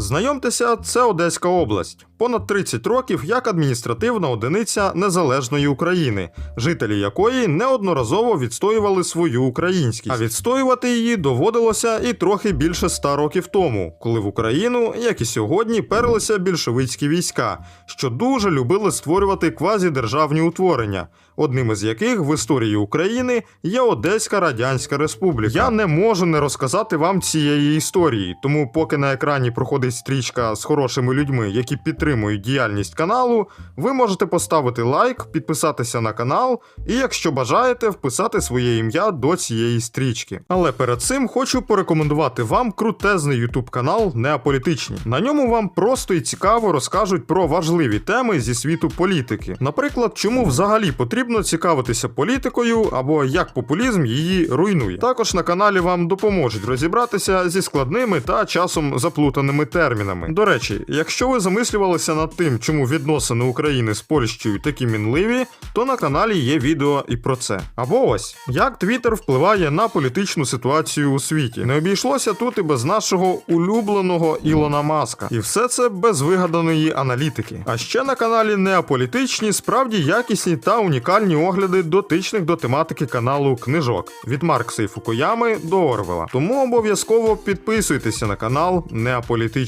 Знайомтеся, це Одеська область. Понад 30 років як адміністративна одиниця незалежної України, жителі якої неодноразово відстоювали свою українськість. А відстоювати її доводилося і трохи більше ста років тому, коли в Україну, як і сьогодні, перлися більшовицькі війська, що дуже любили створювати квазідержавні утворення, одним із яких в історії України є Одеська Радянська Республіка. Я не можу не розказати вам цієї історії, тому поки на екрані проходить стрічка з хорошими людьми, які підтримують діяльність каналу, ви можете поставити лайк, підписатися на канал і, якщо бажаєте, вписати своє ім'я до цієї стрічки. Але перед цим хочу порекомендувати вам крутезний YouTube канал Неаполітичні. На ньому вам просто і цікаво розкажуть про важливі теми зі світу політики. Наприклад, чому взагалі потрібно цікавитися політикою або як популізм її руйнує. Також на каналі вам допоможуть розібратися зі складними та часом заплутаними термінами. До речі, якщо ви замислювалися над тим, чому відносини України з Польщею такі мінливі, то на каналі є відео і про це. Або ось як Твіттер впливає на політичну ситуацію у світі. Не обійшлося тут і без нашого улюбленого Ілона Маска. І все це без вигаданої аналітики. А ще на каналі Неаполітичні справді якісні та унікальні огляди дотичних до тематики каналу книжок від Маркса і Фукуями до Орвела. Тому обов'язково підписуйтеся на канал Неаполітичні.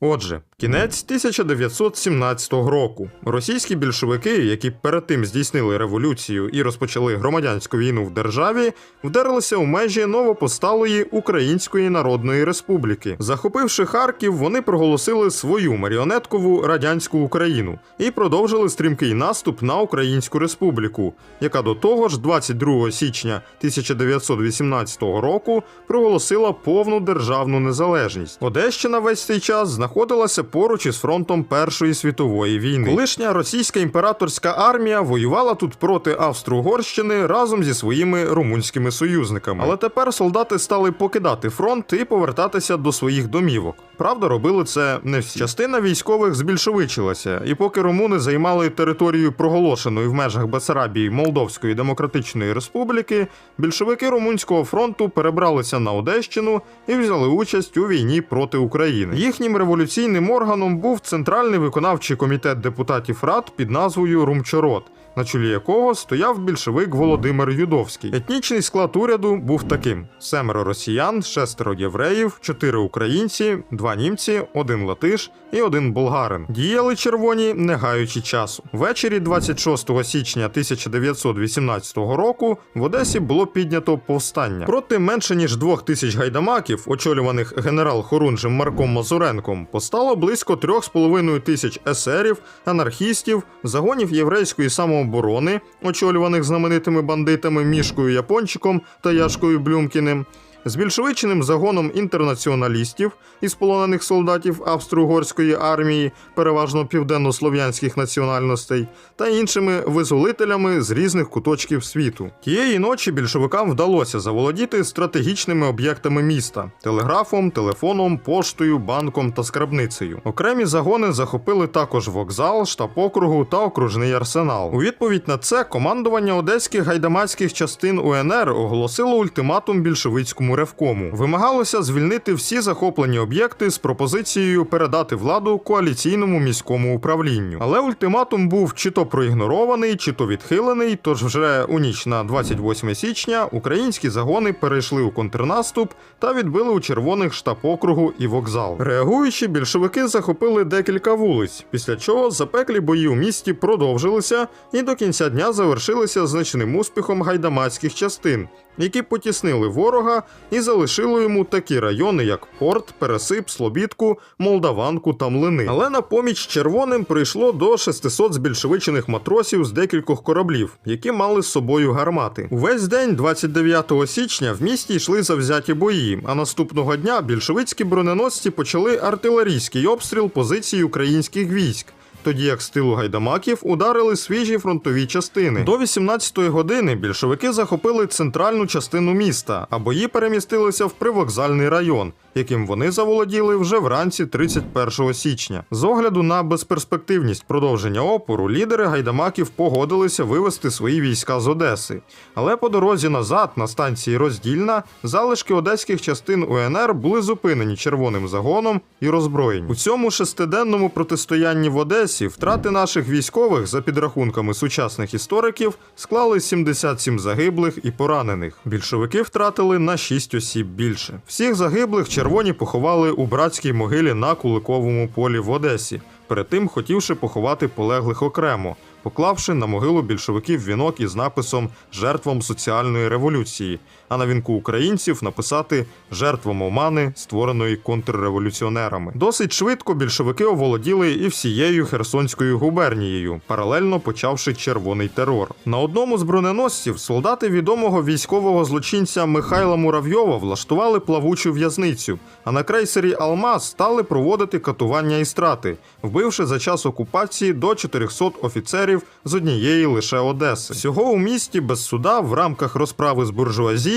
Отже, кінець 1917 року. Російські більшовики, які перед тим здійснили революцію і розпочали громадянську війну в державі, вдерлися у межі новопосталої Української Народної Республіки. Захопивши Харків, вони проголосили свою маріонеткову радянську Україну і продовжили стрімкий наступ на Українську Республіку, яка до того ж 22 січня 1918 року проголосила повну державну незалежність. Одещина весь цей час знаходилася поруч із фронтом Першої світової війни. Колишня російська імператорська армія воювала тут проти Австро-Угорщини разом зі своїми румунськими союзниками. Але тепер солдати стали покидати фронт і повертатися до своїх домівок. Правда, робили це не всі. Частина військових збільшовичилася, і поки румуни займали територію проголошеної в межах Бесарабії Молдовської Демократичної Республіки, більшовики Румунського фронту перебралися на Одещину і взяли участь у війні проти України. Їхнім революційним органом був Центральний виконавчий комітет депутатів рад під назвою Румчород. На чолі якого стояв більшовик Володимир Юдовський. Етнічний склад уряду був таким: семеро росіян, шестеро євреїв, чотири українці, два німці, один латиш і один болгарин. Діяли червоні, не гаючи часу. Ввечері 26 січня 1918 року в Одесі було піднято повстання. Проти менше ніж двох тисяч гайдамаків, очолюваних генерал Хорунжем Марком Мазуренком, постало близько трьох з половиною тисяч есерів, анархістів, загонів єврейської самооборони, очолюваних знаменитими бандитами Мішкою Япончиком та Яшкою Блюмкіним. З більшовичним загоном інтернаціоналістів із полонених солдатів Австро-Угорської армії, переважно південно-слов'янських національностей, та іншими визволителями з різних куточків світу. Тієї ночі більшовикам вдалося заволодіти стратегічними об'єктами міста: телеграфом, телефоном, поштою, банком та скарбницею. Окремі загони захопили також вокзал, штаб округу та окружний арсенал. У відповідь на це командування одеських гайдамацьких частин УНР оголосило ультиматум більшовицькому ревкому. Вимагалося звільнити всі захоплені об'єкти з пропозицією передати владу коаліційному міському управлінню. Але ультиматум був чи то проігнорований, чи то відхилений. Тож вже у ніч на 28 січня українські загони перейшли у контрнаступ та відбили у червоних штаб округу і вокзал. Реагуючи, більшовики захопили декілька вулиць, після чого запеклі бої у місті продовжилися і до кінця дня завершилися значним успіхом гайдамацьких частин, які потіснили ворога і залишили йому такі райони, як Порт, Пересип, Слобідку, Молдаванку та Млини. Але на поміч червоним прийшло до 600 збільшовичених матросів з декількох кораблів, які мали з собою гармати. Увесь день, 29 січня, в місті йшли завзяті бої. А наступного дня більшовицькі броненосці почали артилерійський обстріл позицій українських військ. Тоді як з тилу гайдамаків ударили свіжі фронтові частини. До 18-ї години більшовики захопили центральну частину міста, а бої перемістилися в привокзальний район, яким вони заволоділи вже вранці 31 січня. З огляду на безперспективність продовження опору, лідери гайдамаків погодилися вивести свої війська з Одеси. Але по дорозі назад, на станції Роздільна, залишки одеських частин УНР були зупинені червоним загоном і роззброєні. У цьому шестиденному протистоянні в Одесі втрати наших військових, за підрахунками сучасних істориків, склали 77 загиблих і поранених. Більшовики втратили на 6 осіб більше. Всіх загиблих червоні поховали у братській могилі на Куликовому полі в Одесі. Перед тим хотівши поховати полеглих окремо, поклавши на могилу більшовиків вінок із написом Жертвам соціальної революції, а на вінку українців написати Жертвам омани, створеної контрреволюціонерами. Досить швидко більшовики оволоділи і всією Херсонською губернією, паралельно почавши червоний терор. На одному з броненосців солдати відомого військового злочинця Михайла Муравйова влаштували плавучу в'язницю, а на крейсері Алмаз стали проводити катування і страти, вбивши за час окупації до 400 офіцерів з однієї лише Одеси. Всього у місті без суда в рамках розправи з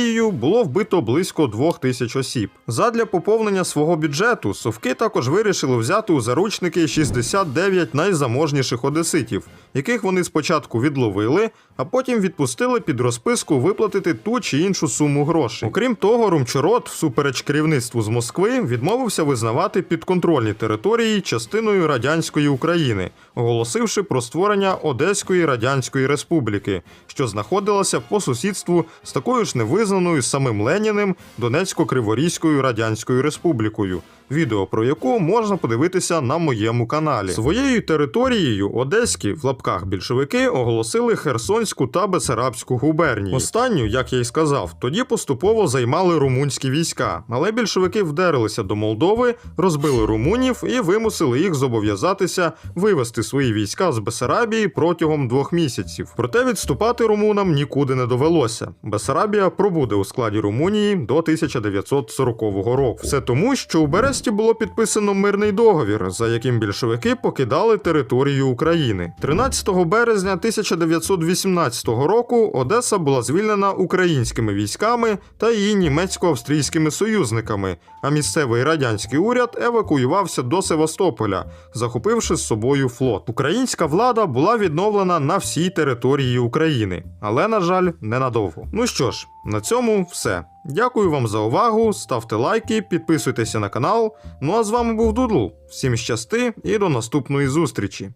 буржуазією було вбито близько двох тисяч осіб. Задля поповнення свого бюджету совки також вирішили взяти у заручники 69 найзаможніших одеситів, яких вони спочатку відловили, а потім відпустили під розписку виплатити ту чи іншу суму грошей. Окрім того, Румчорот, всупереч керівництву з Москви, відмовився визнавати підконтрольні території частиною радянської України, оголосивши про створення Одеської Радянської Республіки, що знаходилася по сусідству з такою ж невизнаною самим Леніним Донецько-Криворізькою Радянською Республікою. Відео про яку можна подивитися на моєму каналі. Своєю територією одеські в лапках більшовики оголосили Херсонську та Бесарабську губернії. Останню, як я й сказав, тоді поступово займали румунські війська, але більшовики вдерлися до Молдови, розбили румунів і вимусили їх зобов'язатися вивести свої війська з Бесарабії протягом двох місяців. Проте відступати румунам нікуди не довелося. Бесарабія пробуде у складі Румунії до 1940 року. Все тому, що у Бересті було підписано мирний договір, за яким більшовики покидали територію України. 13 березня 1918 року Одеса була звільнена українськими військами та її німецько-австрійськими союзниками, а місцевий радянський уряд евакуювався до Севастополя, захопивши з собою флот. Українська влада була відновлена на всій території України, але, на жаль, ненадовго. Ну що ж, на цьому все. Дякую вам за увагу, ставте лайки, підписуйтеся на канал. Ну а з вами був Дудл. Всім щасти і до наступної зустрічі.